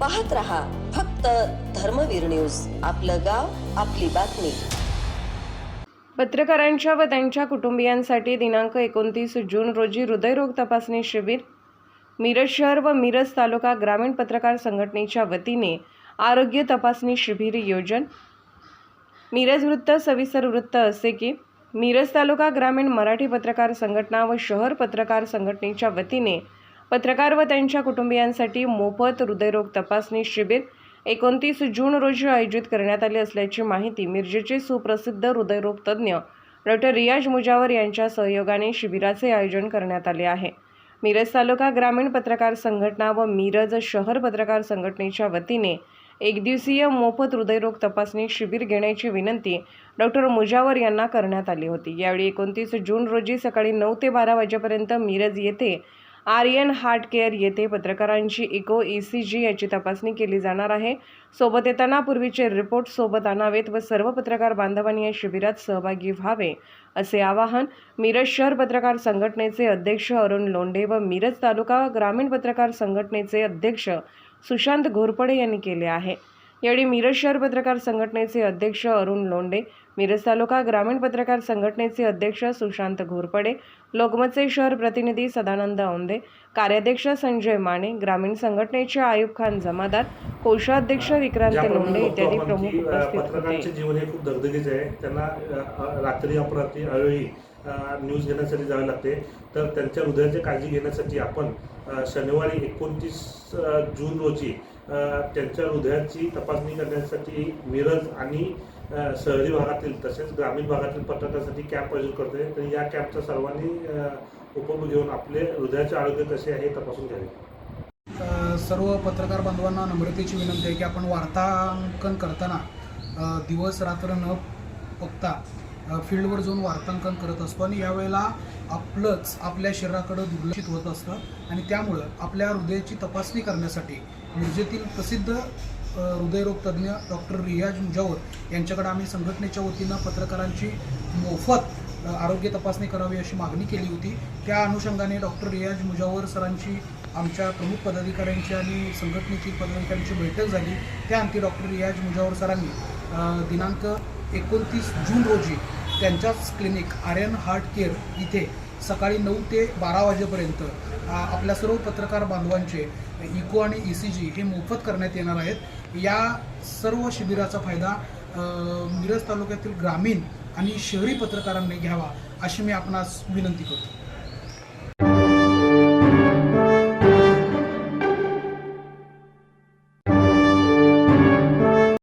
पाहत रहा फक्त धर्मवीर न्यूज. आपलं गाव आपली बातमी. पत्रकारांच्या व त्यांच्या कुटुंबियांसाठी दिनांक एकोणतीस जून रोजी हृदयरोग तपासणी शिबिर. मिरज शहर व मिरज तालुका ग्रामीण पत्रकार संघटनेच्या वतीने आरोग्य तपासणी शिबिर योजन. मिरज वृत्त सविस्तर वृत्त असे की मिरज तालुका ग्रामीण मराठी पत्रकार संघटना व शहर पत्रकार संघटनेच्या वतीने पत्रकार व त्यांच्या कुटुंबियांसाठी मोफत हृदयरोग तपासणी शिबिर एकोणतीस जून रोजी आयोजित करण्यात आले असल्याची माहिती मिरजेचे सुप्रसिद्ध हृदयरोग तज्ज्ञ डॉक्टर रियाज मुजावर यांच्या सहयोगाने शिबिराचे आयोजन करण्यात आले आहे. मिरज तालुका ग्रामीण पत्रकार संघटना व मिरज शहर पत्रकार संघटनेच्या वतीने एकदिवसीय मोफत हृदयरोग तपासणी शिबिर घेण्याची विनंती डॉक्टर मुजावर यांना करण्यात आली होती. यावेळी एकोणतीस जून रोजी सकाळी नऊ ते बारा वाजेपर्यंत मिरज येथे आर्यन हार्ट केअर येथे पत्रकारांची इको ई सी जी याची तपासणी केली जाणार आहे. सोबत येताना पूर्वीचे रिपोर्ट सोबत आणावेत व सर्व पत्रकार बांधवांनी या शिबिरात सहभागी व्हावे असे आवाहन मिरज शहर पत्रकार संघटनेचे अध्यक्ष अरुण लोंढे व मिरज तालुका ग्रामीण पत्रकार संघटनेचे अध्यक्ष सुशांत घोरपडे यांनी केले आहे. यावेळी मिरज शहर पत्रकार संघटनेचे अध्यक्ष अरुण लोंढे मिरज तालुका ग्रामीण पत्रकार संघटनेचे अध्यक्ष सुशांत घोरपडे लोकमतचे शहर प्रतिनिधी सदानंद औंधे कार्याध्यक्ष संजय माने ग्रामीण संघटनेचे आयुब खान जमादार कोषाध्यक्ष विक्रांत बघतो इत्यादी प्रमुख उपस्थित जीवन हे खूप दगदगीचे आहे. त्यांना रात्री अपरात्री अवेळी न्यूज घेण्यासाठी जावे लागते. तर त्यांच्या हृदयाची काळजी घेण्यासाठी आपण शनिवारी एकोणतीस जून रोजी त्यांच्या हृदयाची तपासणी करण्यासाठी मिरज आणि शहरी भागातील तसेच ग्रामीण भागातील पत्रकारांसाठी कॅम्प आयोजित करतोय. तर या कॅम्पचा सर्वांनी उपभोग घेऊन आपले हृदयाचे आरोग्य कसे आहे हे तपासून घ्यावे. सर्व पत्रकार बांधवांना नम्रतेची विनंती आहे की आपण वार्तांकन करताना दिवस रात्र न बघता फील्डवर जाऊन वार्तांकन करत असतो आणि यावेळेला आपलंच आपल्या शरीराकडं दुर्लक्षित होत असतं. आणि त्यामुळं आपल्या हृदयाची तपासणी करण्यासाठी मिरजेतील प्रसिद्ध हृदयरोग तज्ज्ञ डॉक्टर रियाज मुजावर यांच्याकडे आम्ही संघटनेच्या वतीनं पत्रकारांची मोफत आरोग्य तपासणी करावी अशी मागणी केली होती. त्या अनुषंगाने डॉक्टर रियाज मुजावर सरांची आमच्या प्रमुख पदाधिकाऱ्यांची आणि संघटनेची पदाधिकाऱ्यांची बैठक झाली. त्या अंती डॉक्टर रियाज मुजावर सरांनी दिनांक एकोणतीस जून रोजी त्यांच्याच क्लिनिक आर्यन हार्ट केअर इथे सकाळी नऊ ते बारा वाजेपर्यंत आपल्या सर्व पत्रकार बांधवांचे इको आणि ई सी जी हे मोफत करण्यात येणार आहेत. या सर्व शिबिराचा फायदा मिरज तालुक्यातील ग्रामीण आणि शहरी पत्रकारांनी घ्यावा अशी मी आपणास विनंती करतो.